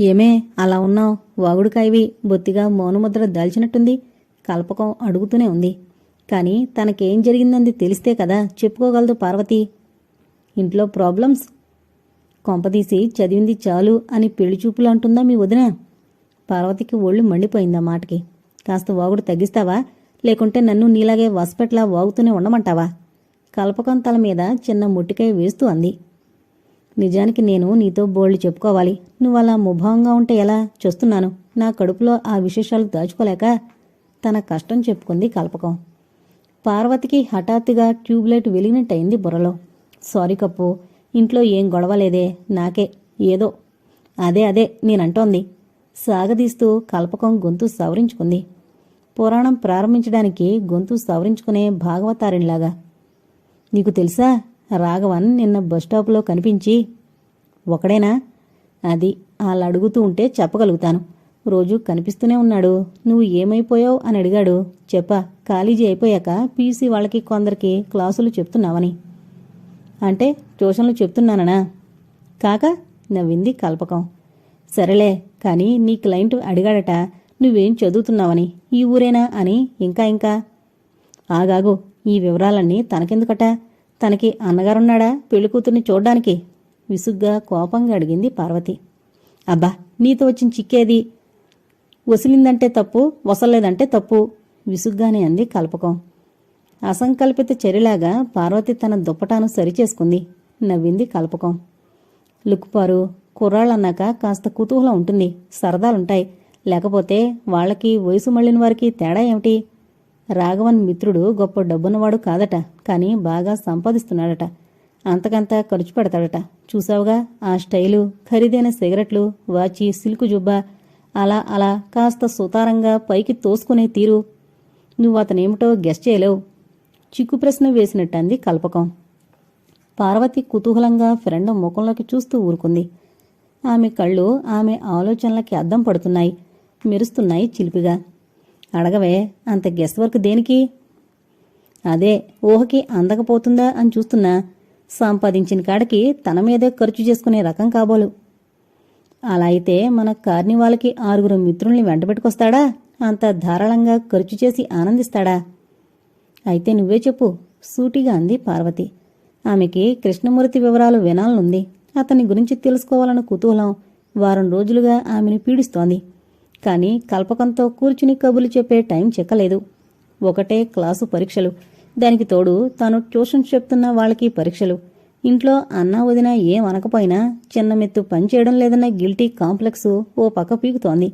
ఏమే అలా ఉన్నావు? వాగుడుకాయవి బొత్తిగా మౌనముద్ర దాల్చినట్టుంది. కల్పకం అడుగుతూనే ఉంది. కానీ తనకేం జరిగిందంది తెలిస్తే కదా చెప్పుకోగలదు పార్వతి. ఇంట్లో ప్రాబ్లమ్స్? కొంపదీసి చదివింది చాలు అని పెళ్ళి చూపులు అంటుందా మీ వదిన? పార్వతికి ఒళ్ళు మండిపోయిందా మాటకి. కాస్త వాగుడు తగ్గిస్తావా? లేకుంటే నన్ను నీలాగే వసపెట్లా వాగుతూనే ఉండమంటావా? కల్పకం తల మీద చిన్న ముట్టికాయ వేస్తూ అంది. నిజానికి నేను నీతో బోల్డ్ చెప్పుకోవాలి. నువ్వు అలా ముభావంగా ఉంటే ఎలా? చూస్తున్నాను. నా కడుపులో ఆ విశేషాలు దాచుకోలేక తన కష్టం చెప్పుకుంది కల్పకం. పార్వతికి హఠాత్తుగా ట్యూబ్లైట్ వెలిగినట్టయింది బుర్రలో. సారీ కప్పు ఇంట్లో ఏం గొడవలేదే నాకే ఏదో. అదే అదే నేనంటోంది. సాగదీస్తూ కల్పకం గొంతు సవరించుకుంది. పురాణం ప్రారంభించడానికి గొంతు సవరించుకునే భాగవతారిణిలాగా నీకు తెలుసా? రాఘవన్ నిన్న బస్టాప్లో కనిపించి ఒకడేనా అది వాళ్ళు అడుగుతూ ఉంటే చెప్పగలుగుతాను. రోజు కనిపిస్తూనే ఉన్నాడు. నువ్వు ఏమైపోయావు అని అడిగాడు. చెప్పా కాలేజీ అయిపోయాక పీసీ వాళ్ళకి కొందరికి క్లాసులు చెప్తున్నావని. అంటే ట్యూషన్లు చెప్తున్నానా కాక నవ్వింది కల్పకం. సరేలే కానీ నీ క్లయింట్ అడిగాడట నువ్వేం చదువుతున్నావని? ఈ ఊరేనా? అని ఇంకా ఇంకా. ఆగాగు ఈ వివరాలన్నీ తనకెందుకట? తనకి అన్నగారున్నాడా? పెళ్ళికూతుర్ని చూడ్డానికి? విసుగ్గా కోపంగా అడిగింది పార్వతి. అబ్బా నీతో వచ్చిన చిక్కేది? వసిలిందంటే తప్పు వసలేదంటే తప్పు విసుగ్గానే అంది కల్పకం. అసంకల్పిత చర్యలాగా పార్వతి తన దుప్పటాను సరిచేసుకుంది నవ్వింది కల్పకం. లుక్కుపారు కుర్రాళ్ళన్నాక కాస్త కుతూహలం ఉంటుంది సరదాలుంటాయి. లేకపోతే వాళ్ళకి వయసు మళ్ళిన వారికి తేడా ఏమిటి? రాఘవన్ మిత్రుడు గొప్ప డబ్బున్నవాడు కాదట కానీ బాగా సంపాదిస్తున్నాడట. అంతకంతా ఖర్చు పెడతాడట. చూసావుగా ఆ స్టైలు ఖరీదైన సిగరెట్లు వాచి సిల్కు జుబ్బా అలా అలా కాస్త సుతారంగా పైకి తోసుకునే తీరు. నువ్వు అతనేమిటో గెస్ చేయలేవు. చిక్కు ప్రశ్న వేసినట్టంది కల్పకం. పార్వతి కుతూహలంగా ఫ్రెండ్ ముఖంలోకి చూస్తూ ఊరుకుంది. ఆమె కళ్ళు ఆమె ఆలోచనలకి అద్దం పడుతున్నాయి మెరుస్తున్నాయి చిలిపిగా. అడగవే అంత గెస్ట్ వర్క్ దేనికి? అదే ఊహకి అందకపోతుందా అని చూస్తున్నా సంపాదించిన కాడికి తన మీదే ఖర్చు చేసుకునే రకం కాబోలు. అలా అయితే మన కార్నివాల్కి ఆరుగురు మిత్రుల్ని వెంటబెట్టుకొస్తాడా అంత ధారాళంగా ఖర్చు చేసి ఆనందిస్తాడా? అయితే నువ్వే చెప్పు సూటిగా అంది పార్వతి. ఆమెకి కృష్ణమూర్తి వివరాలు వినాలనుంది. అతని గురించి తెలుసుకోవాలన్న కుతూహలం వారం రోజులుగా ఆమెను పీడిస్తోంది. కానీ కల్పకంతో కూర్చుని కబుర్లు చెప్పే టైం చెక్కలేదు. ఒకటే క్లాసు పరీక్షలు. దానికి తోడు తాను ట్యూషన్ చెప్తున్న వాళ్ళకి పరీక్షలు. ఇంట్లో అన్నా వదిన ఏం అనకపోయినా చిన్నమెత్తు పనిచేయడం పని చేయడం లేదన్న గిల్టీ కాంప్లెక్స్ ఓ పక్క పీకుతోంది.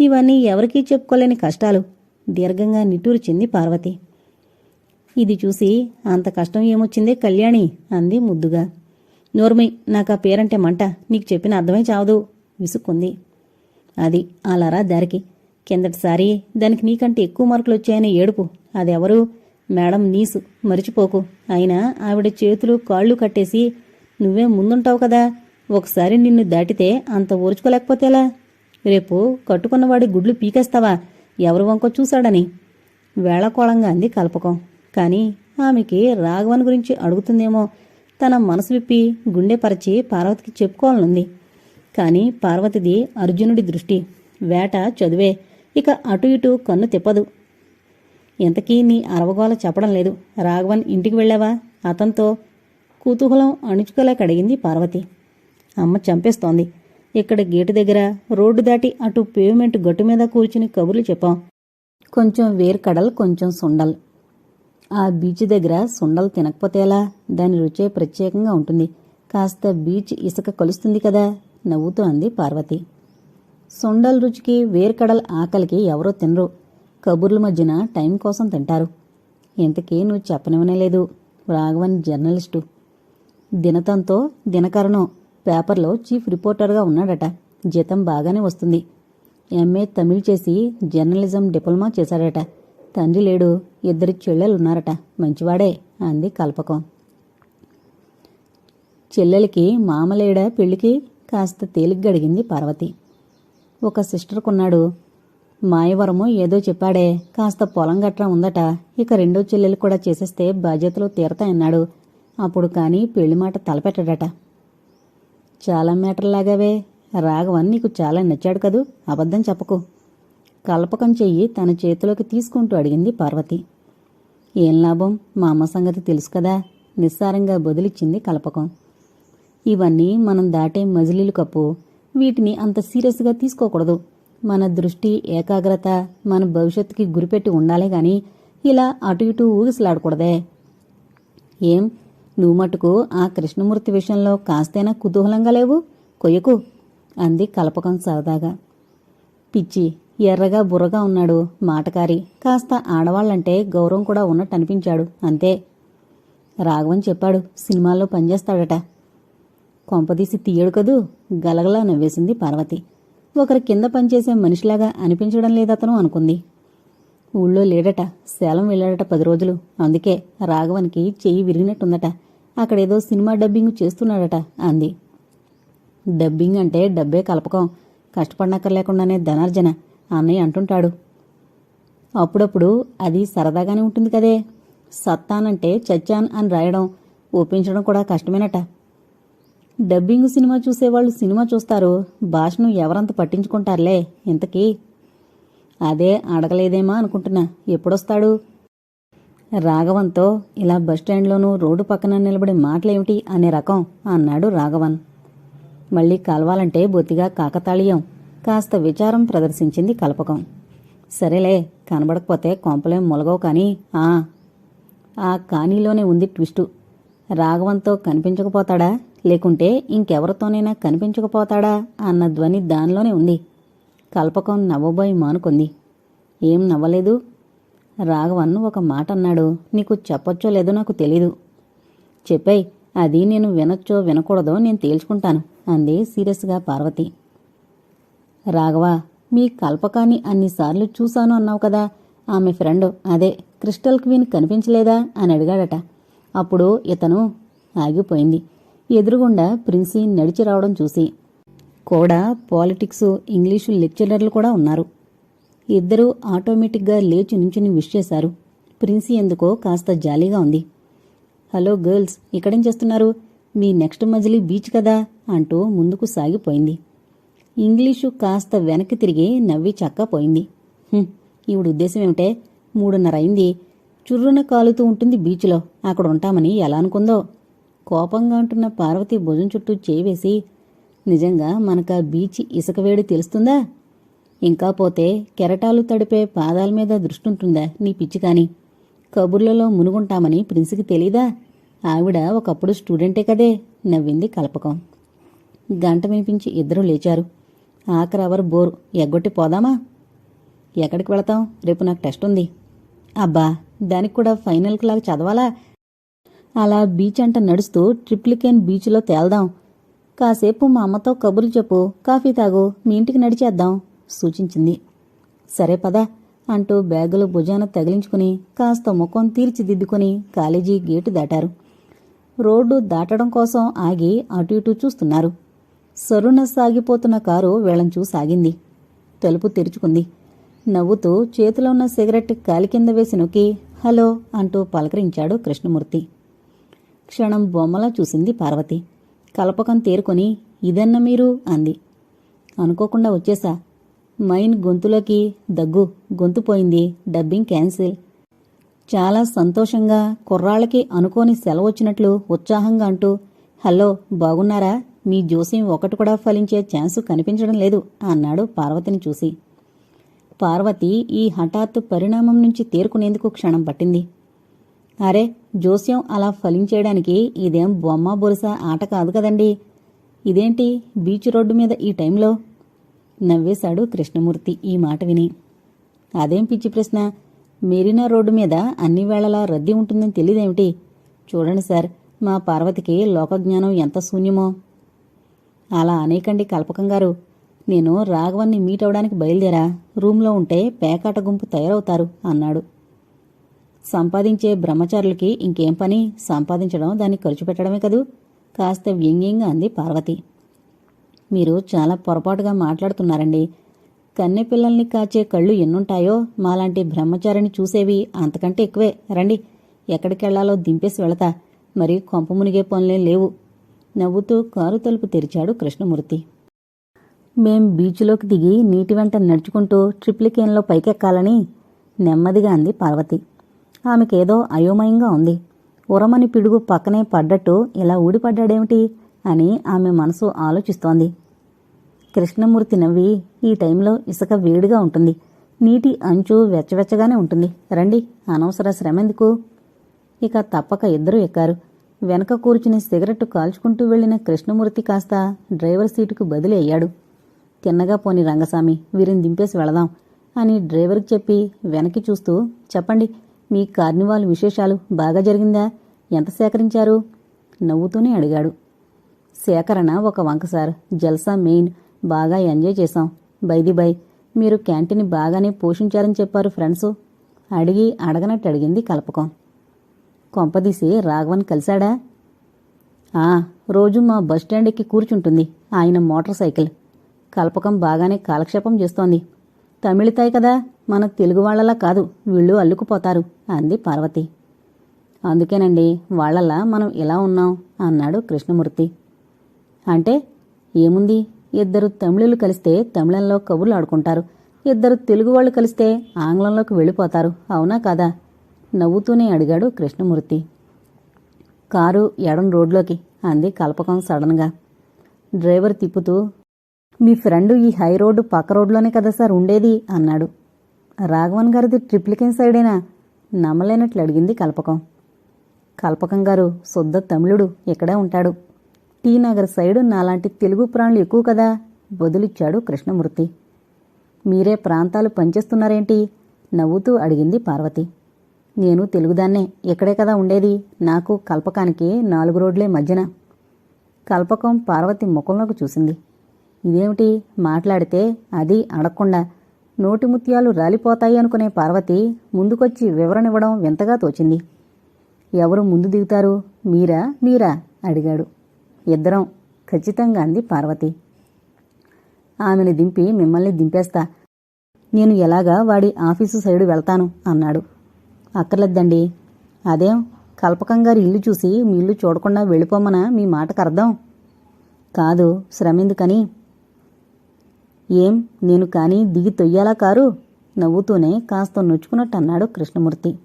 ఇవన్నీ ఎవరికీ చెప్పుకోలేని కష్టాలు. దీర్ఘంగా నిట్టూర్చింది పార్వతి. ఇది చూసి అంత కష్టం ఏమొచ్చిందే కళ్యాణి? అంది ముద్దుగా. నోర్మి నాకు ఆ పేరంటే మంట. నీకు చెప్పిన అర్థమై చావదు విసుక్కుంది. అది అలారా దారికి. కిందటిసారి దానికి నీకంటే ఎక్కువ మార్కులు వచ్చాయని ఏడుపు. అదెవరు? మేడం నీసు. మరిచిపోకు. అయినా ఆవిడ చేతులు కాళ్ళు కట్టేసి నువ్వే ముందుంటావు కదా. ఒకసారి నిన్ను దాటితే అంత ఓర్చుకోలేకపోతేలా రేపు కట్టుకున్నవాడి గుడ్లు పీకేస్తావా? ఎవరు వంకో చూశాడని? వేళకోళంగా అంది కల్పకం. కానీ ఆమెకి రాఘవన్ గురించి అడుగుతుందేమో తన మనసు విప్పి గుండె పరిచి పార్వతికి చెప్పుకోవాలనుంది. కానీ పార్వతిది అర్జునుడి దృష్టి. వేట చదువే. ఇక అటు ఇటు కన్ను తిప్పదు. ఇంతకీ నీ అరవగోల చెప్పడం లేదు. రాఘవన్ ఇంటికి వెళ్ళావా? అతనితో కుతూహలం అణుచుకోలేక అడిగింది పార్వతి. అమ్మ చంపేస్తోంది. ఇక్కడ గేటు దగ్గర రోడ్డు దాటి అటు పేవ్మెంట్ గట్టు మీద కూర్చుని కబుర్లు చెప్పాం. కొంచెం వేర్కడల్ కొంచెం సుండల్. ఆ బీచ్ దగ్గర సుండలు తినకపోతేలా దాని రుచే ప్రత్యేకంగా ఉంటుంది. కాస్త బీచ్ ఇసుక కలుస్తుంది కదా. నవ్వుతూ అంది పార్వతి. సొండల్ రుచికి వేర్కడల్ ఆకలికి ఎవరో తినరు. కబుర్ల మధ్యన టైం కోసం తింటారు. ఇంతకీ నువ్వు చెప్పనివనేలేదు రాఘవన్ జర్నలిస్టు. దినతంతో దినకరణం. పేపర్లో చీఫ్ రిపోర్టర్గా ఉన్నాడట. జీతం బాగానే వస్తుంది. ఎంఏ తమిళ్ చేసి జర్నలిజం డిప్లొమా చేశాడట. తండ్రి లేడు. ఇద్దరు చెల్లెలున్నారట. మంచివాడే అంది కల్పకం. చెల్లెలికి మామలేడా పెళ్ళికి కాస్త తేలిగ్గడిగింది పార్వతి. ఒక సిస్టర్కున్నాడు మాయవరము ఏదో చెప్పాడే. కాస్త పొలం గట్రా ఉందట. ఇక రెండో చెల్లెలు కూడా చేసేస్తే బాధ్యతలు తీరతాయన్నాడు. అప్పుడు కానీ పెళ్ళి మాట తలపెట్టడట. చాలా మేటర్లాగావే రాఘవన్ నీకు చాలా నచ్చాడు కదూ. అబద్ధం చెప్పకు. కల్పకం చెయ్యి తన చేతిలోకి తీసుకుంటూ అడిగింది పార్వతి. ఏం లాభం? మా అమ్మ సంగతి తెలుసు కదా. నిస్సారంగా బదులిచ్చింది కల్పకం. ఇవన్నీ మనం దాటే మజిలీలు కప్పు. వీటిని అంత సీరియస్గా తీసుకోకూడదు. మన దృష్టి ఏకాగ్రత మన భవిష్యత్తుకి గురిపెట్టి ఉండాలే గాని ఇలా అటు ఇటు ఊగిసలాడకూడదే. ఏం? నువ్వు మటుకు ఆ కృష్ణమూర్తి విషయంలో కాస్తైనా కుతూహలంగా లేవు? కొయ్యకు. అంది కలపకం సరదాగా. పిచ్చి ఎర్రగా బుర్రగా ఉన్నాడు మాటకారి. కాస్త ఆడవాళ్ళంటే గౌరవం కూడా ఉన్నట్టు అనిపించాడు. అంతే. రాఘవన్ చెప్పాడు సినిమాల్లో పనిచేస్తాడట. కొంపదీసి తీయడు కదూ? గలగలా నవ్వేసింది పార్వతి. ఒకరి కింద పనిచేసే మనిషిలాగా అనిపించడం లేదతను అనుకుంది. ఊళ్ళో లేడట సేలం వెళ్ళాడట పది రోజులు. అందుకే రాఘవన్కి చెయ్యి విరిగినట్టుందట. అక్కడేదో సినిమా డబ్బింగ్ చేస్తున్నాడట అంది. డబ్బింగ్ అంటే డబ్బే కలపకం. కష్టపడనక్కర్లేకుండానే ధనార్జన. అన్నయ్య అంటుంటాడు. అప్పుడప్పుడు అది సరదాగానే ఉంటుంది కదే. సత్తానంటే చచ్చాన్ అని రాయడం ఒప్పించడం కూడా కష్టమేనట. డబ్బింగ్ సినిమా చూసేవాళ్ళు సినిమా చూస్తారు. భాషను ఎవరంత పట్టించుకుంటారులే? ఇంతకీ? అదే అడగలేదేమా అనుకుంటున్నా. ఎప్పుడొస్తాడు? రాఘవన్తో ఇలా బస్టాండ్లోనూ రోడ్డు పక్కన నిలబడి మాటలేమిటి అనే రకం అన్నాడు రాఘవన్. మళ్ళీ కలవాలంటే బొత్తిగా కాకతాళీయం. కాస్త విచారం ప్రదర్శించింది కల్పకం. సరేలే కనబడకపోతే కొంపలేం మొలగవు కానీ ఆ. ఆ కానీలోనే ఉంది ట్విస్టు. రాఘవంతో కనిపించకపోతాడా? లేకుంటే ఇంకెవరితోనైనా కనిపించకపోతాడా అన్న ధ్వని దానిలోనే ఉంది. కల్పకం నవ్వబోయి మానుకుంది. ఏం నవ్వలేదు? రాఘవన్ ఒక మాట అన్నాడు నీకు చెప్పొచ్చో లేదో నాకు తెలీదు. చెప్పాయి అది నేను వినొచ్చో వినకూడదో నేను తేల్చుకుంటాను అంది సీరియస్గా పార్వతి. రాఘవ మీ కల్పకాన్ని అన్నిసార్లు చూశాను అన్నావు కదా. ఆమె ఫ్రెండ్ అదే క్రిస్టల్ క్వీన్ కనిపించలేదా అని అడిగాడట. అప్పుడు ఇతను ఆగిపోయింది. ఎదురుగుండా ప్రిన్సీ నడిచి రావడం చూసి. కూడా పాలిటిక్స్ ఇంగ్లీషు లెక్చరర్లు కూడా ఉన్నారు. ఇద్దరూ ఆటోమేటిక్గా లేచి నుంచుని విష్ చేశారు. ప్రిన్సీ ఎందుకో కాస్త జాలీగా ఉంది. హలో గర్ల్స్ ఇక్కడేం చేస్తున్నారు? మీ నెక్స్ట్ మజిలీ బీచ్ కదా అంటూ ముందుకు సాగిపోయింది. ఇంగ్లీషు కాస్త వెనక్కి తిరిగి నవ్వి చక్కపోయింది. ఈవిడ ఉద్దేశం ఏమిటే? మూడున్నర అయింది. చుర్రున కాలుతూ ఉంటుంది బీచ్లో. అక్కడ ఉంటామని ఎలా అనుకుందో? కోపంగా అంటున్న పార్వతి భుజం చుట్టూ చేవేసి నిజంగా మనకా బీచ్ ఇసుక వేడి తెలుస్తుందా? ఇంకా పోతే కెరటాలు తడిపే పాదాల మీద దృష్టుంటుందా నీ పిచ్చి కాని? కబుర్లలో మునుగుంటామని ప్రిన్స్కి తెలీదా? ఆవిడ ఒకప్పుడు స్టూడెంటే కదే నవ్వింది కల్పకం. గంట వినిపించి ఇద్దరూ లేచారు. ఆఖరి అవర్ బోర్. ఎగ్గొట్టి పోదామా? ఎక్కడికి వెళతాం? రేపు నాకు టెస్ట్ ఉంది. అబ్బా! దానికి కూడా ఫైనల్కి లాగా చదవాలా? అలా బీచ్ అంట నడుస్తూ ట్రిప్లికేన్ బీచ్లో తేల్దాం. కాసేపు మా అమ్మతో కబుర్లు చెప్పు కాఫీ తాగు మీ ఇంటికి నడిచేద్దాం సూచించింది. సరే పద అంటూ బ్యాగులు భుజాన తగిలించుకుని కాస్త ముఖం తీర్చిదిద్దుకుని కాలేజీ గేటు దాటారు. రోడ్డు దాటడం కోసం ఆగి అటు ఇటు చూస్తున్నారు. సరున సాగిపోతున్న కారు వేళం చూసాగింది తలుపు తెరుచుకుంది. నవ్వుతూ చేతిలో ఉన్న సిగరెట్ కాలి కింద వేసి నొక్కి హలో అంటూ పలకరించాడు కృష్ణమూర్తి. క్షణం బొమ్మలా చూసింది పార్వతి. కలపకం తేరుకొని ఇదన్న మీరు అంది. అనుకోకుండా వచ్చేసా. మైన్ గొంతులోకి దగ్గు. గొంతు పోయింది. Dubbing cancel. చాలా సంతోషంగా కుర్రాళ్ళకి అనుకోని సెలవొచ్చినట్లు ఉత్సాహంగా అంటూ హలో బాగున్నారా? మీ జోస్యం ఒకటి కూడా ఫలించే ఛాన్సు కనిపించడం లేదు అన్నాడు పార్వతిని చూసి. పార్వతి ఈ హఠాత్తు పరిణామం నుంచి తేరుకునేందుకు క్షణం పట్టింది. అరే జోస్యం అలా ఫలించేయడానికి ఇదేం బొమ్మ బొరుస ఆట కాదు కదండి. ఇదేంటి బీచ్ రోడ్డు మీద ఈ టైంలో? నవ్వేశాడు కృష్ణమూర్తి ఈ మాట విని. అదేం పిచ్చి ప్రశ్న? మెరీనా రోడ్డు మీద అన్ని వేళలా రద్దీ ఉంటుందని తెలియదేమిటి చూడండి సార్ మా పార్వతికి లోకజ్ఞానం ఎంత శూన్యమో. అలా అనేకండి కల్పకం గారు. నేను రాఘవన్ని మీట్ అవడానికి బయలుదేరా. రూంలో ఉంటే పేకాట గుంపు తయారవుతారు అన్నాడు. సంపాదించే బ్రహ్మచారులకి ఇంకేం పని? సంపాదించడం దాన్ని ఖర్చు పెట్టడమే కదూ? కాస్త వ్యంగ్యంగా అంది పార్వతి. మీరు చాలా పొరపాటుగా మాట్లాడుతున్నారండి. కన్నె పిల్లల్ని కాచే కళ్ళు ఎన్నుంటాయో? మాలాంటి బ్రహ్మచారిని చూసేవి అంతకంటే ఎక్కువే. రండి ఎక్కడికెళ్ళాలో దింపేసి వెళతా. మరి కొంప మునిగే పనులేం లేవు. నవ్వుతూ కారు తలుపు తెరిచాడు కృష్ణమూర్తి. మేం బీచ్లోకి దిగి నీటి వెంట నడుచుకుంటూ ట్రిప్లికేన్లో పైకెక్కాలని నెమ్మదిగా అంది పార్వతి. ఆమెకేదో అయోమయంగా ఉంది. ఉరమని పిడుగు పక్కనే పడ్డట్టు ఇలా ఊడిపడ్డాడేమిటి అని ఆమె మనసు ఆలోచిస్తోంది. కృష్ణమూర్తి నవ్వి ఈ టైంలో ఇసుక వేడిగా ఉంటుంది. నీటి అంచు వెచ్చవెచ్చగానే ఉంటుంది. రండి అనవసర శ్రమ ఎందుకు ఇక తప్పక ఇద్దరూ ఎక్కారు. వెనక కూర్చుని సిగరెట్ కాల్చుకుంటూ వెళ్ళిన కృష్ణమూర్తి కాస్త డ్రైవర్ సీటుకు బదిలీ అయ్యాడు. తిన్నగా పోని రంగస్వామి వీరిని దింపేసి వెళదాం అని డ్రైవర్కి చెప్పి వెనక్కి చూస్తూ చెప్పండి మీ కార్నివాల్ విశేషాలు బాగా జరిగిందా? ఎంత సేకరించారు? నవ్వుతూనే అడిగాడు. సేకరణ ఒక వంక సార్. జల్సా మెయిన్. బాగా ఎంజాయ్ చేశాం. By the by. మీరు క్యాంటీన్ బాగానే పోషించారని చెప్పారు ఫ్రెండ్స్. అడిగి అడగనట్టు అడిగింది కల్పకం. కొంపదీసి రాఘవన్ కలిశాడా? ఆ రోజు మా బస్టాండ్ ఎక్కి కూర్చుంటుంది. ఆయన మోటార్ సైకిల్. కల్పకం బాగానే కాలక్షేపం చేస్తోంది. తమిళితాయి కదా. మన తెలుగు వాళ్ళలా కాదు. వీళ్ళు అల్లుకుపోతారు అంది పార్వతి. అందుకేనండి వాళ్ళలా మనం ఇలా ఉన్నాం? అన్నాడు కృష్ణమూర్తి. అంటే ఏముంది? ఇద్దరు తమిళులు కలిస్తే తమిళంలో కబుర్లు ఆడుకుంటారు. ఇద్దరు తెలుగు వాళ్ళు కలిస్తే ఆంగ్లంలోకి వెళ్ళిపోతారు. అవునా కాదా? నవ్వుతూనే అడిగాడు కృష్ణమూర్తి. కారు ఎడం రోడ్లోకి అంది కల్పకం సడన్గా. డ్రైవర్ తిప్పుతూ మీ ఫ్రెండ్ ఈ హై రోడ్డు పక్క రోడ్లోనే కదా సార్ ఉండేది అన్నాడు. రాఘవన్ గారిది ట్రిప్లికెన్ సైడేనా? నమ్మలేనట్లు అడిగింది కల్పకం. కల్పకం గారు శుద్ధ తమిళుడు ఇక్కడే ఉంటాడు. టీ నగర్ సైడు నాలాంటి తెలుగు ప్రాణులు ఎక్కువ కదా బదులిచ్చాడు కృష్ణమూర్తి. మీరే ప్రాంతాలు పనిచేస్తున్నారేంటి నవ్వుతూ అడిగింది పార్వతి. నేను తెలుగుదాన్నే ఇక్కడే కదా ఉండేది? నాకు కల్పకానికి నాలుగు రోడ్లే మధ్యన కల్పకం పార్వతి ముఖంలోకి చూసింది. ఇదేమిటి? మాట్లాడితే అది అడగకుండా నోటి ముత్యాలు రాలిపోతాయి అనుకునే పార్వతి ముందుకొచ్చి వివరణ ఇవ్వడం వింతగా తోచింది. ఎవరు ముందు దిగుతారు? మీరా? మీరా? అడిగాడు. ఇద్దరం ఖచ్చితంగా అంది పార్వతి. ఆమెను దింపి మిమ్మల్ని దింపేస్తా. నేను ఎలాగా వాడి ఆఫీసు సైడు వెళ్తాను? అన్నాడు. అక్కర్లేద్దండి అదేం? కల్పకంగారి ఇల్లు చూసి మీ ఇల్లు చూడకుండా వెళ్ళిపోమనా మీ మాటకు అర్థం కాదు శ్రమెందుకని ఏం? నేను కానీ దిగి తొయ్యాలా కారు? నవ్వుతూనే కాస్త నొచ్చుకున్నట్టు అన్నాడు కృష్ణమూర్తి.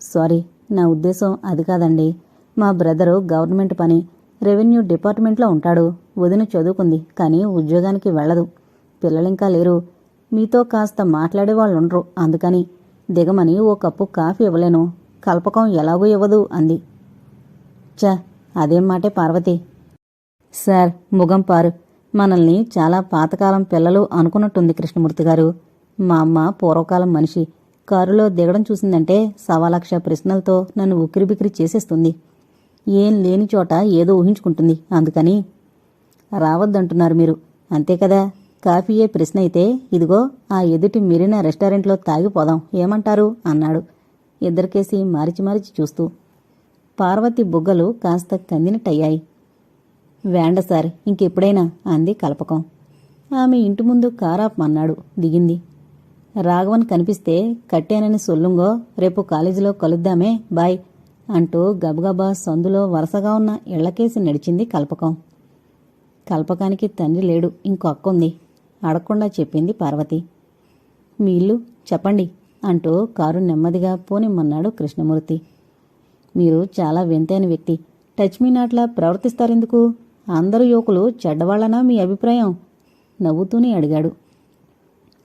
సారీ నా ఉద్దేశం అది కాదండి. మా బ్రదరు గవర్నమెంట్ పని. రెవెన్యూ డిపార్ట్మెంట్లో ఉంటాడు. వదిన చదువుకుంది కానీ ఉద్యోగానికి వెళ్ళదు. పిల్లలింకా లేరు. మీతో కాస్త మాట్లాడేవాళ్ళు ఉండరు అందుకని దిగమని ఓ కప్పు కాఫీ ఇవ్వలేను. కల్పకం ఎలాగూ ఇవ్వదు అంది. చ అదేం మాటే పార్వతి. సార్ ముగం పారు. మనల్ని చాలా పాతకాలం పిల్లలు అనుకున్నట్టుంది కృష్ణమూర్తి గారు. మా అమ్మ పూర్వకాలం మనిషి. కారులో దిగడం చూసిందంటే సవాలక్ష ప్రశ్నలతో నన్ను ఉక్కిరిబిక్కిరి చేసేస్తుంది. ఏం లేని చోట ఏదో ఊహించుకుంటుంది. అందుకని రావద్దంటున్నారు మీరు. అంతే కదా? కాఫీయే ప్రశ్న అయితే ఇదిగో ఆ ఎదుటి మెరీనా రెస్టారెంట్లో తాగిపోదాం. ఏమంటారు? అన్నాడు. ఇద్దరికేసి మారిచి మారిచి చూస్తూ. పార్వతి బుగ్గలు కాస్త కందినట్టయ్యాయి. వేండ సార్ ఇంకెప్పుడైనా అంది కల్పకం. ఆమె ఇంటి ముందు కారాపమన్నాడు దిగింది. రాఘవన్ కనిపిస్తే కట్టానని సొల్లుంగో రేపు కాలేజీలో కలుద్దామే బాయ్ అంటూ గబగబా సందులో వరుసగా ఉన్న ఇళ్ళకేసి నడిచింది కల్పకం. కల్పకానికి తండ్రి లేడు ఇంకొక్కుంది ఉంది అడగకుండా చెప్పింది పార్వతి. మీ ఇల్లు చెప్పండి అంటూ కారు నెమ్మదిగా పోనిమ్మన్నాడు కృష్ణమూర్తి. మీరు చాలా వింతైన వ్యక్తి. టచ్ మీ నాట్లా ప్రవర్తిస్తారెందుకు? అందరు యువకులు చెడ్డవాళ్ళనా మీ అభిప్రాయం? నవ్వుతూనే అడిగాడు.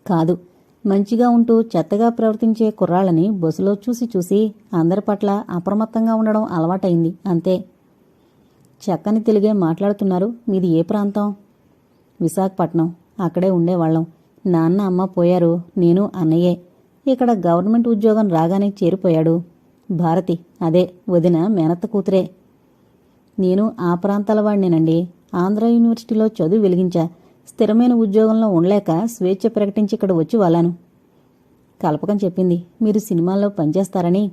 కాదు మంచిగా ఉంటూ చెత్తగా ప్రవర్తించే కుర్రాళ్ళని బస్సులో చూసి చూసి అందరి పట్ల అప్రమత్తంగా ఉండడం అలవాటైంది అంతే. చక్కని తెలుగే మాట్లాడుతున్నారు మీది ఏ ప్రాంతం? విశాఖపట్నం అక్కడే ఉండేవాళ్ళం. నాన్న అమ్మ పోయారు నేను అన్నయ్యే. ఇక్కడ గవర్నమెంట్ ఉద్యోగం రాగానే చేరిపోయాడు. భారతి అదే వదిన మేనత్త కూతురే. నేను ఆ ప్రాంతాల వాడినేనండి ఆంధ్ర యూనివర్సిటీలో చదువు వెలిగించా. స్థిరమైన ఉద్యోగంలో ఉండలేక స్వేచ్ఛ ప్రకటించి ఇక్కడ వచ్చి వాలాను. కల్పకం చెప్పింది మీరు సినిమాల్లో పనిచేస్తారని.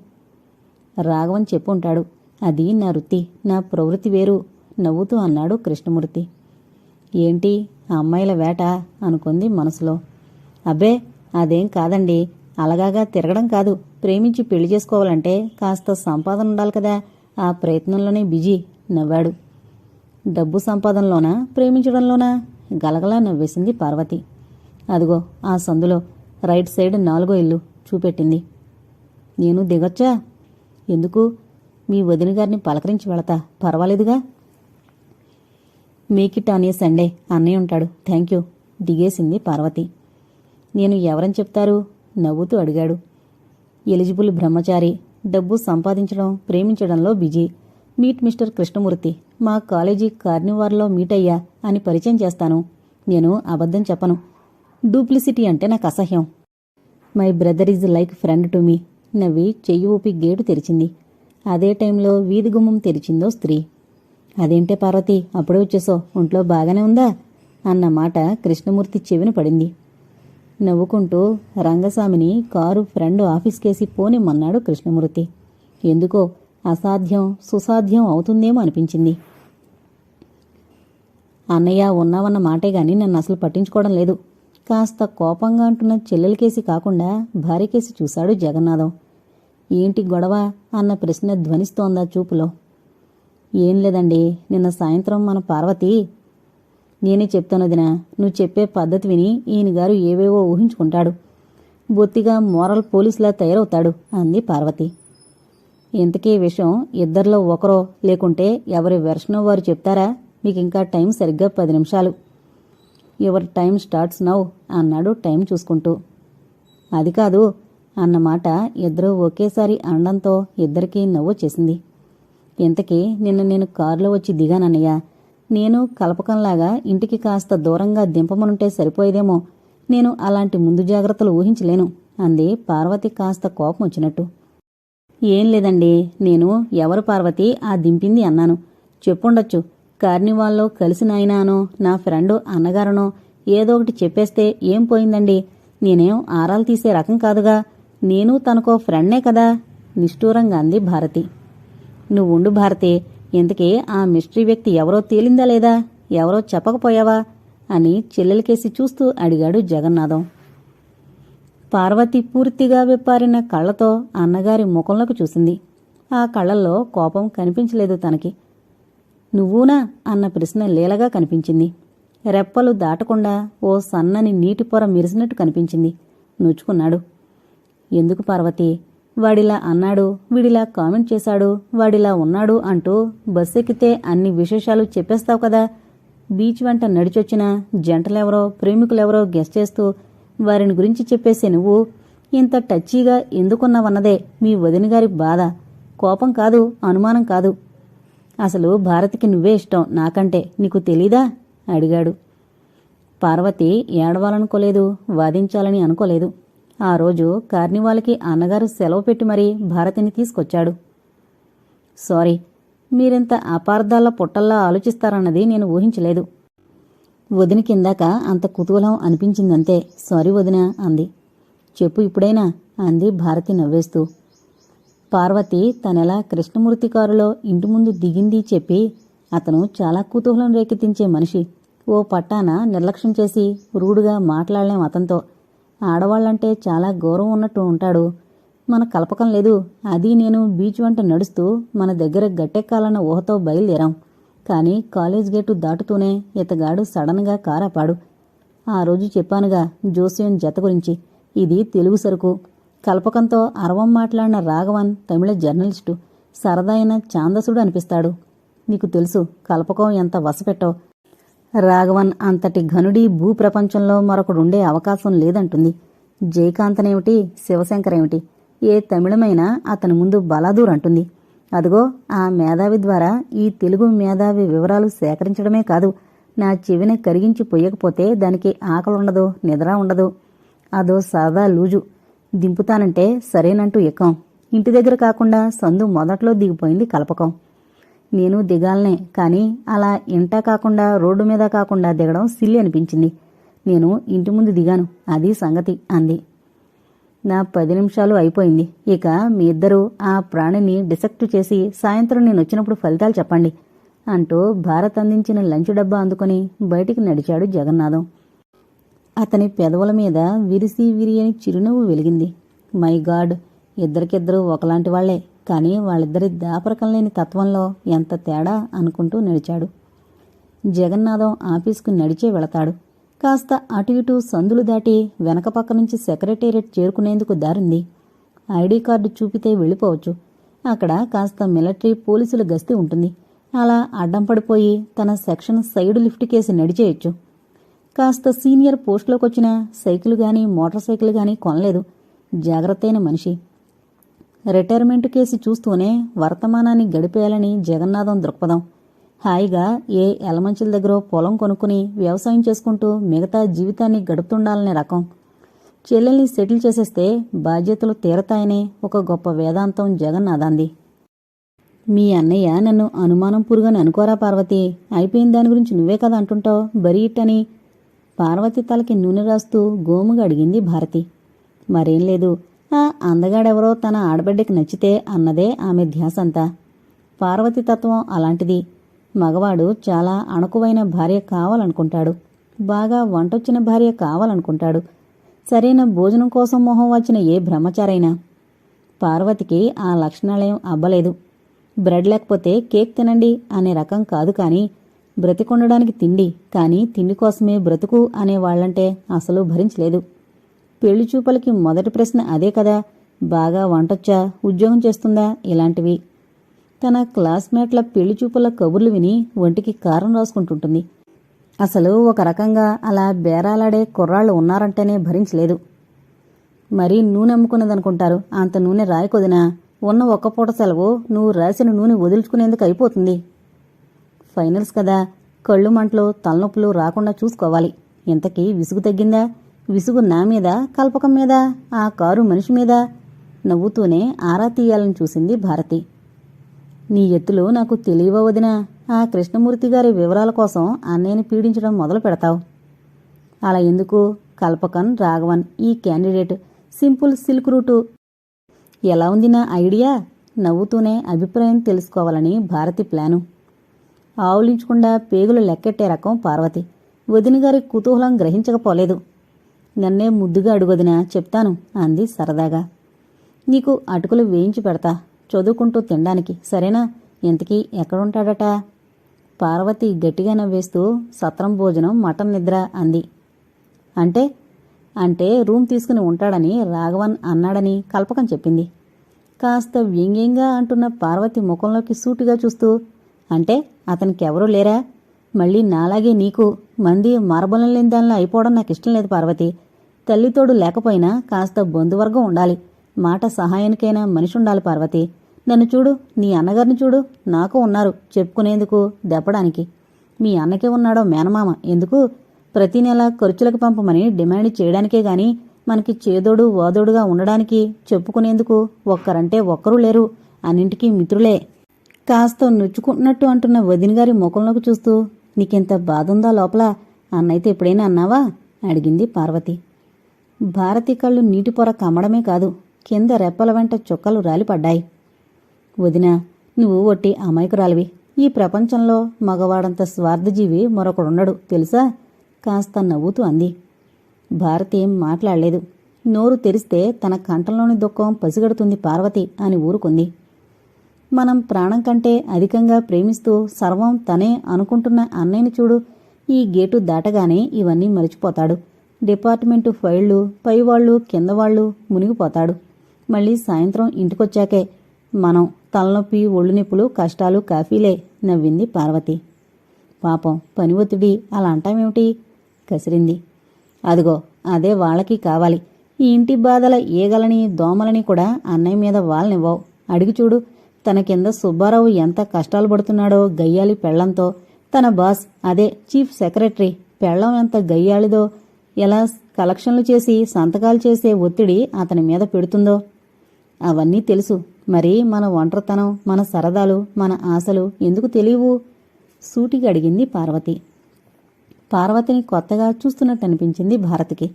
రాఘవన్ చెప్పుంటాడు అది నా వృత్తి నా ప్రవృత్తి వేరు నవ్వుతూ అన్నాడు కృష్ణమూర్తి. ఏంటి ఆ అమ్మాయిల వేట? అనుకుంది మనసులో. అబ్బే అదేం కాదండి అలగాగా తిరగడం కాదు. ప్రేమించి పెళ్ళి చేసుకోవాలంటే కాస్త సంపాదన ఉండాలి కదా. ఆ ప్రయత్నంలోనే బిజీ. నవ్వాడు. డబ్బు సంపాదనలోనా? ప్రేమించడంలోనా? గలగలా నవ్వేసింది పార్వతి. అదిగో ఆ సందులో రైట్ సైడ్ నాలుగో ఇల్లు చూపెట్టింది. నేను దిగొచ్చా? ఎందుకు? మీ వదిన గారిని పలకరించి వెళతా. పర్వాలేదుగా? మీకిట్ ఆన్ సండే అన్నయ్య ఉంటాడు. థ్యాంక్ యూ దిగేసింది పార్వతి. నేను ఎవరని చెప్తారు? నవ్వుతూ అడిగాడు. ఎలిజిబుల్ బ్రహ్మచారి డబ్బు సంపాదించడం ప్రేమించడంలో బిజీ. మీట్ మిస్టర్ కృష్ణమూర్తి మా కాలేజీ కార్నివార్లో మీట్ అయ్యా అని పరిచయం చేస్తాను. నేను అబద్ధం చెప్పను. డూప్లిసిటీ అంటే నాకు అసహ్యం. My brother is like friend to me నవ్వి చెయ్యి ఊపి గేటు తెరిచింది. అదే టైంలో వీధి గుమ్మం తెరిచిందో స్త్రీ. అదేంటే పార్వతి అప్పుడే వచ్చేసో ఒంట్లో బాగానే ఉందా? అన్న మాట కృష్ణమూర్తి చెవిన పడింది. నవ్వుకుంటూ రంగస్వామిని కారు ఫ్రెండ్ ఆఫీస్కేసి పోనిమ్మన్నాడు కృష్ణమూర్తి. ఎందుకో అసాధ్యం సుసాధ్యం అవుతుందేమో అనిపించింది. అన్నయ్య ఉన్నావన్న మాటే గాని నన్ను అసలు పట్టించుకోవడం లేదు. కాస్త కోపంగా అంటున్న చెల్లెలకేసి కాకుండా భార్యకేసి చూశాడు జగన్నాథం. ఏంటి గొడవ? అన్న ప్రశ్న ధ్వనిస్తోందా చూపులో. ఏం లేదండి నిన్న సాయంత్రం మన పార్వతి నేనే చెప్తాను వదినా నువ్వు చెప్పే పద్ధతి విని ఈయన గారు ఏవేవో ఊహించుకుంటాడు. బొత్తిగా మోరల్ పోలీసులా తయారవుతాడు అంది పార్వతి. ఇంతకీ విషయం ఇద్దరిలో ఒకరో లేకుంటే ఎవరి వెర్షనో వారు చెప్తారా? మీకు ఇంకా టైం సరిగ్గా పది నిమిషాలు. యువర్ టైం స్టార్ట్స్ నౌ అన్నాడు టైం చూసుకుంటూ. అది కాదు అన్నమాట ఇద్దరూ ఒకేసారి అనడంతో ఇద్దరికీ నవ్వు చేసింది. ఇంతకీ నిన్న నేను కారులో వచ్చి దిగానన్నయ్య. నేను కలపకంలాగా ఇంటికి కాస్త దూరంగా దింపమనుంటే సరిపోయేదేమో. నేను అలాంటి ముందు జాగ్రత్తలు ఊహించలేను అంది పార్వతి కాస్త కోపం వచ్చినట్టు ఏం లేదండి నేను ఎవరు పార్వతి ఆ దింపింది అన్నాను. చెప్పుండొచ్చు. కార్నివాల్లో కలిసిన ఆయనానో నా ఫ్రెండు అన్నగారనో ఏదో ఒకటి చెప్పేస్తే ఏం పోయిందండి? నేనేం ఆరాలు తీసే రకం కాదుగా. నేను తనకో ఫ్రెండ్నే కదా? నిష్ఠూరంగా అంది భారతి. నువ్వుండు భారతి ఇంతకీ ఆ మిస్టరీ వ్యక్తి ఎవరో తేలిందా లేదా? ఎవరో చెప్పకపోయావా? అని చెల్లెలకేసి చూస్తూ అడిగాడు జగన్నాథం. పార్వతి పూర్తిగా విప్పారిన కళ్ళతో అన్నగారి ముఖంలోకి చూసింది. ఆ కళ్ళల్లో కోపం కనిపించలేదు తనకి. నువ్వునా? అన్న ప్రశ్న లీలగా కనిపించింది. రెప్పలు దాటకుండా ఓ సన్నని నీటి పొర మెరిసినట్టు కనిపించింది. నూచుకున్నాడు ఎందుకు పార్వతి? వాడిలా అన్నాడు వీడిలా కామెంట్ చేశాడు వాడిలా ఉన్నాడు అంటూ బస్సు ఎక్కితే అన్ని విశేషాలు చెప్పేస్తావు కదా. బీచ్ వెంట నడిచొచ్చిన జంటలెవరో ప్రేమికులెవరో గెస్ట్ చేస్తూ వారిని గురించి చెప్పేసే నువ్వు ఇంత టచ్చీగా ఎందుకున్నావన్నదే మీ వదినగారి బాధ. కోపం కాదు అనుమానం కాదు. అసలు భారతికి నువ్వే ఇష్టం నాకంటే. నీకు తెలీదా? అడిగాడు. పార్వతి ఏడవాలనుకోలేదు వాదించాలని అనుకోలేదు. ఆ రోజు కార్నివాల్కి అన్నగారు సెలవు పెట్టి మరీ భారతిని తీసుకొచ్చాడు. సారీ మీరింత అపార్థాల పుట్టల్లా ఆలోచిస్తారన్నది నేను ఊహించలేదు. వదిన కిందాక అంత కుతూహలం అనిపించిందంతే. సారీ వదిన అంది. చెప్పు ఇప్పుడైనా అంది భారతి నవ్వేస్తూ. పార్వతి తనెలా కృష్ణమూర్తి కారులో ఇంటి ముందు దిగింది చెప్పి అతను చాలా కుతూహలం రేకెత్తించే మనిషి. ఓ పట్టాన నిర్లక్ష్యం చేసి రూడుగా మాట్లాడలేం అతనితో. ఆడవాళ్ళంటే చాలా గౌరవం ఉన్నట్టు ఉంటాడు. మన కలపకం లేదు. అది నేను బీచ్ వెంట నడుస్తూ మన దగ్గర గట్టెక్కాలన్న ఊహతో బయలుదేరాం. కానీ కాలేజ్ గేటు దాటుతూనే ఇతగాడు సడన్గా కారాపాడు. ఆ రోజు చెప్పానుగా జోసియన్ జత గురించి. ఇది తెలుగు సరుకు. కల్పకంతో అరవం మాట్లాడిన రాఘవన్ తమిళ జర్నలిస్టు. సరదా అయిన ఛాందసుడు అనిపిస్తాడు. నీకు తెలుసు కల్పకం ఎంత వసపెట్టో. రాఘవన్ అంతటి ఘనుడి భూప్రపంచంలో మరొకడుండే అవకాశం లేదంటుంది. జయకాంతనేమిటి? శివశంకరేమిటి? ఏ తమిళమైనా అతని ముందు బలాదూర్ అంటుంది అదిగో ఆ మేధావి ద్వారా ఈ తెలుగు మేధావి వివరాలు సేకరించడమే కాదు నా చెవిన కరిగించి పొయ్యకపోతే దానికి ఆకలి ఉండదు నిద్ర ఉండదు. అదో సాదా లూజు. దింపుతానంటే సరేనంటూ ఎక్కం. ఇంటి దగ్గర కాకుండా సందు మొదట్లో దిగిపోయింది కలపకం. నేను దిగాలనే కానీ అలా ఇంటా కాకుండా రోడ్డు మీద కాకుండా దిగడం సిల్లి అనిపించింది. నేను ఇంటి ముందు దిగాను. అది సంగతి అంది. నా పది నిమిషాలు అయిపోయింది. ఇక మీ ఇద్దరూ ఆ ప్రాణిని డిసెక్ట్ చేసి సాయంత్రం నేను వచ్చినప్పుడు ఫలితాలు చెప్పండి అంటూ భారత్ అందించిన లంచ్ డబ్బా అందుకుని బయటికి నడిచాడు జగన్నాథం. అతని పెదవుల మీద విరిసి విరియని చిరునవ్వు వెలిగింది. మై గాడ్ ఇద్దరికిద్దరూ ఒకలాంటి వాళ్ళే కానీ వాళ్ళిద్దరి దాపరకం లేని తత్వంలో ఎంత తేడా అనుకుంటూ నడిచాడు. జగన్నాథం ఆఫీస్కు నడిచే వెళతాడు. కాస్త అటు ఇటు సందులు దాటి వెనక పక్క నుంచి సెక్రటేరియట్ చేరుకునేందుకు దారింది. ఐడి కార్డు చూపితే వెళ్ళిపోవచ్చు. అక్కడ కాస్త మిలిటరీ పోలీసుల గస్తీ ఉంటుంది. అలా అడ్డం పడిపోయి తన సెక్షన్ సైడ్ లిఫ్ట్ కేసి నడిచేయొచ్చు. కాస్త సీనియర్ పోస్టులోకి వచ్చిన సైకిల్ గాని మోటార్ సైకిల్ గాని కొనలేదు. జాగ్రత్తైన మనిషి. రిటైర్మెంట్ కేసు చూస్తూనే వర్తమానాన్ని గడిపేయాలని జగన్నాథం దృక్పథం. హాయిగా ఏ ఎలమంచుల దగ్గర పొలం కొనుక్కుని వ్యవసాయం చేసుకుంటూ మిగతా జీవితాన్ని గడుపుతుండాలనే రకం. చెల్లెల్ని సెటిల్ చేసేస్తే బాధ్యతలు తీరతాయనే ఒక గొప్ప వేదాంతం జగన్ అదంది మీ అన్నయ్య నన్ను అనుమానం పురుగని అనుకోరా పార్వతి. అయిపోయిన దాని గురించి నువ్వే కదా అంటుంటావు బరీ ఇట్టని. పార్వతి తలకి నూనె రాస్తూ గోముగా అడిగింది భారతి. మరేం లేదు. ఆ అందగాడెవరో తన ఆడబిడ్డకి నచ్చితే అన్నదే ఆమె ధ్యాసంతా. పార్వతి తత్వం అలాంటిది. మగవాడు చాలా అణకువైన భార్య కావాలనుకుంటాడు. బాగా వంటొచ్చిన భార్య కావాలనుకుంటాడు. సరైన భోజనం కోసం మొహం వచ్చిన ఏ బ్రహ్మచారైనా. పార్వతికి ఆ లక్షణాలేం అబ్బలేదు. బ్రెడ్ లేకపోతే కేక్ తినండి అనే రకం కాదు కానీ బ్రతికొండడానికి తిండి కానీ తిండి కోసమే బ్రతుకు అనే వాళ్ళంటే అసలు భరించలేదు. పెళ్ళి చూపలకి మొదటి ప్రశ్న అదే కదా బాగా వంటొచ్చా ఉద్యోగం చేస్తుందా ఇలాంటివి. తన క్లాస్మేట్ల పెళ్ళి చూపుల కబుర్లు విని ఒంటికి కారం రాసుకుంటుంటుంది. అసలు ఒక రకంగా అలా బేరాలాడే కుర్రాళ్ళు ఉన్నారంటేనే భరించలేదు. మరీ నూనె అమ్ముకున్నదనుకుంటారు. అంత నూనె రాయకొదినా ఉన్న ఒక్క పూట సెలవు నువ్వు రాసిన నూనె వదులుచుకునేందుకు అయిపోతుంది. ఫైనల్స్ కదా. కళ్ళు మంటలు తలనొప్పులు రాకుండా చూసుకోవాలి. ఇంతకీ విసుగు తగ్గిందా? విసుగు నా మీద కల్పకం మీద ఆ కారు మనిషి మీద? నవ్వుతూనే ఆరా తీయాలని చూసింది భారతి. నీ ఎత్తులు నాకు తెలియవ వదినా? ఆ కృష్ణమూర్తి గారి వివరాల కోసం అన్నయ్యని పీడించడం మొదలు పెడతావు. అలా ఎందుకు? కల్పకన్ రాఘవన్ ఈ క్యాండిడేట్ సింపుల్ సిల్క్ రూటు. ఎలా ఉంది నా ఐడియా? నవ్వుతూనే అభిప్రాయం తెలుసుకోవాలని భారతి ప్లాను. ఆవులించకుండా పేగులు లెక్కెట్టే రకం పార్వతి. వదిన గారి కుతూహలం గ్రహించకపోలేదు. నన్నే ముద్దుగా అడుగొదినా చెప్తాను అంది సరదాగా. నీకు అటుకులు వేయించి పెడతా. చదువుకుంటూ తినడానికి. సరేనా? ఇంతకీ ఎక్కడుంటాడట? పార్వతి గట్టిగా నవ్వేస్తూ సత్రం భోజనం మటన్ నిద్ర అంది. అంటే? అంటే రూమ్ తీసుకుని ఉంటాడని రాఘవన్ అన్నాడని కల్పకం చెప్పింది. కాస్త వ్యంగ్యంగా అంటున్న పార్వతి ముఖంలోకి సూటిగా చూస్తూ అంటే అతనికి ఎవరూ లేరా? మళ్ళీ నాలాగే నీకు మంది మరబలం లేని దానిలో అయిపోవడం నాకు ఇష్టం లేదు పార్వతి. తల్లితోడు లేకపోయినా కాస్త బంధువర్గం ఉండాలి. మాట సహాయానికైనా మనిషి ఉండాలి పార్వతి. నన్ను చూడు నీ అన్నగారిని చూడు. నాకు ఉన్నారు చెప్పుకునేందుకు దెప్పడానికి మీ అన్నకే ఉన్నాడో మేనమామ. ఎందుకు? ప్రతి నెల ఖర్చులకు పంపమని డిమాండ్ చేయడానికే గాని మనకి చేదోడు ఓదోడుగా ఉండడానికి చెప్పుకునేందుకు ఒక్కరంటే ఒక్కరూ లేరు. అన్నింటికీ మిత్రులే. కాస్త నొచ్చుకుంటున్నట్టు అంటున్న వదిన గారి ముఖంలోకి చూస్తూ నీకెంత బాధుందా లోపల? అన్నైతే ఎప్పుడైనా అన్నావా? అడిగింది పార్వతి. భారతి కళ్ళు నీటి పొర కమ్మడమే కాదు. కింద రెప్పల వెంట చుక్కలు రాలిపడ్డాయి. వదినా నువ్వు ఒట్టి అమాయకురాలివి. ఈ ప్రపంచంలో మగవాడంత స్వార్థజీవి మరొకడున్నాడు తెలుసా? కాస్త నవ్వుతూ అంది. భారతి ఏం మాట్లాడలేదు. నోరు తెరిస్తే తన కంఠంలోని దుఃఖం పసిగడుతుంది పార్వతి అని ఊరుకుంది. మనం ప్రాణం కంటే అధికంగా ప్రేమిస్తూ సర్వం తనే అనుకుంటున్న అన్నయ్యని చూడు. ఈ గేటు దాటగానే ఇవన్నీ మరిచిపోతాడు. డిపార్ట్మెంటు ఫైళ్ళు పైవాళ్ళు కిందవాళ్ళు మునిగిపోతాడు. మళ్ళీ సాయంత్రం ఇంటికొచ్చాకే. మనం తలనొప్పి ఒళ్ళు నొప్పులు కష్టాలు కాఫీలే నవ్వింది పార్వతి. పాపం పని ఒత్తిడి అలా అంటామేమిటి కసిరింది. అదిగో అదే వాళ్ళకి కావాలి. ఈ ఇంటి బాధల ఈగలని దోమలని కూడా అన్నయ్య మీద వాళ్ళనివ్వవు. అడిగి చూడు తన కింద సుబ్బారావు ఎంత కష్టాలు పడుతున్నాడో గయ్యాలి పెళ్ళంతో తన బాస్ అదే చీఫ్ సెక్రటరీ పెళ్ళం ఎంత గయ్యాళిదో. ఎలా కలెక్షన్లు చేసి సంతకాలు చేసే ఒత్తిడి అతని మీద పెడుతుందో. అవన్నీ తెలుసు. మరి మన ఒంటరితనం మన సరదాలు మన ఆశలు ఎందుకు తెలియవు? సూటిగా అడిగింది పార్వతి. పార్వతిని కొత్తగా చూస్తున్నట్టు అనిపించింది భారతికి.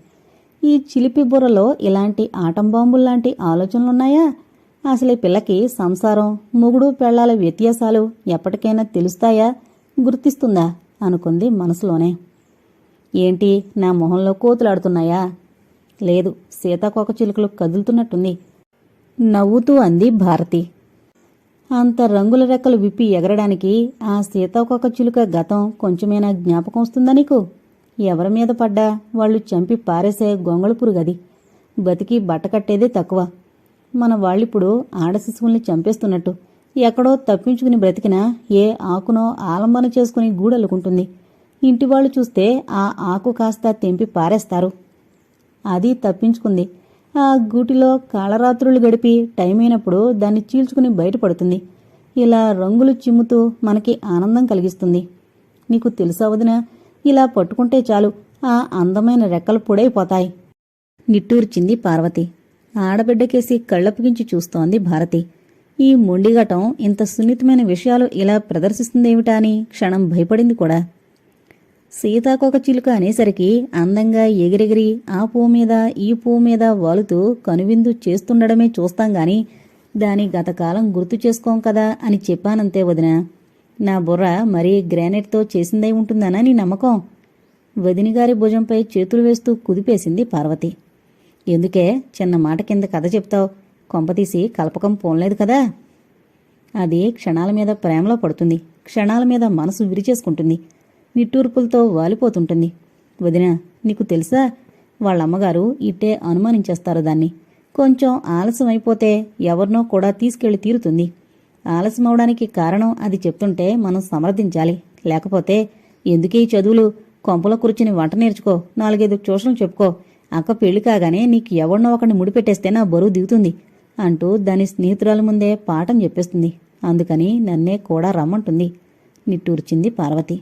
ఈ చిలిపి బుర్రలో ఇలాంటి ఆటం బాంబుల్లాంటి ఆలోచనలున్నాయా? అసలు ఈ పిల్లకి సంసారం మొగుడు పెళ్ళాల వ్యత్యాసాలు ఎప్పటికైనా తెలుస్తాయా? గుర్తిస్తుందా? అనుకుంది మనసులోనే. ఏంటి నా మొహంలో కోతులాడుతున్నాయా? లేదు సీతాకోక చిలుకలు కదులుతున్నట్టుంది. నవ్వుతూ అంది భారతి. అంత రంగుల రెక్కలు విప్పి ఎగరడానికి ఆ సీతాకొక చిలుక గతం కొంచెమైనా జ్ఞాపకం వస్తుందా నీకు? ఎవరి మీద పడ్డా? వాళ్ళు చంపి పారేసే గొంగళ పురుగది. బతికి బట్టకట్టేదే తక్కువ. మన వాళ్ళిప్పుడు ఆడ శిశువుల్ని చంపేస్తున్నట్టు. ఎక్కడో తప్పించుకుని బ్రతికినా ఏ ఆకునో ఆలంబన చేసుకుని గూడలుకుంటుంది. ఇంటి వాళ్ళు చూస్తే ఆ ఆకు కాస్త తెంపి పారేస్తారు. అది తప్పించుకుంది. ఆ గూటిలో కాళరాత్రులు గడిపి టైం అయినప్పుడు దాన్ని చీల్చుకుని బయటపడుతుంది. ఇలా రంగులు చిమ్ముతూ మనకి ఆనందం కలిగిస్తుంది. నీకు తెలుసా వదినా? ఇలా పట్టుకుంటే చాలు. ఆ అందమైన రెక్కలు పొడైపోతాయి. నిట్టూర్చింది పార్వతి. ఆడబిడ్డకేసి కళ్ళప్పగించి చూస్తోంది భారతి. ఈ మొండిఘటం ఇంత సున్నితమైన విషయాలు ఇలా ప్రదర్శిస్తుందేమిటా అని క్షణం భయపడింది కూడా. సీతాకొక చిలుక అనేసరికి అందంగా ఎగిరెగిరి ఆ పువ్వు మీద ఈ పువ్వు మీద వాలుతూ కనువిందు చేస్తుండడమే చూస్తాం గాని దాని గతకాలం గుర్తు చేసుకోం కదా అని చెప్పానంతే వదిన. నా బుర్ర మరీ గ్రానైట్తో చేసిందై ఉంటుందనా నీ నమ్మకం? వదినిగారి భుజంపై చేతులు వేస్తూ కుదిపేసింది పార్వతి. ఎందుకే చిన్న మాట కింద కథ చెప్తావు? కొంపతీసి కలపకం పోన్లేదు కదా? అది క్షణాల మీద ప్రేమలో పడుతుంది. క్షణాల మీద మనసు విరిచేసుకుంటుంది. నిట్టూర్పులతో వాలిపోతుంటుంది. వదిన నీకు తెలుసా? వాళ్ళ అమ్మగారు ఇట్టే అనుమానించేస్తారు దాన్ని. కొంచెం ఆలస్యం అయిపోతే ఎవరినో కూడా తీసుకెళ్ళి తీరుతుంది. ఆలస్యం అవడానికి కారణం అది చెప్తుంటే మనం సమర్థించాలి. లేకపోతే ఎందుకే ఈ చదువులు? కొంపలో కూర్చుని వంట నేర్చుకో నాలుగైదు ట్యూషన్లు చెప్పుకో. అక్క పెళ్ళి కాగానే నీకు ఎవరినో ఒకరిని ముడిపెట్టేస్తే నా బరువు దిగుతుంది అంటూ దాని స్నేహితురాల ముందే పాఠం చెప్పేస్తుంది. అందుకని నన్నే కూడా రమ్మంటుంది. నిట్టూర్చింది పార్వతి.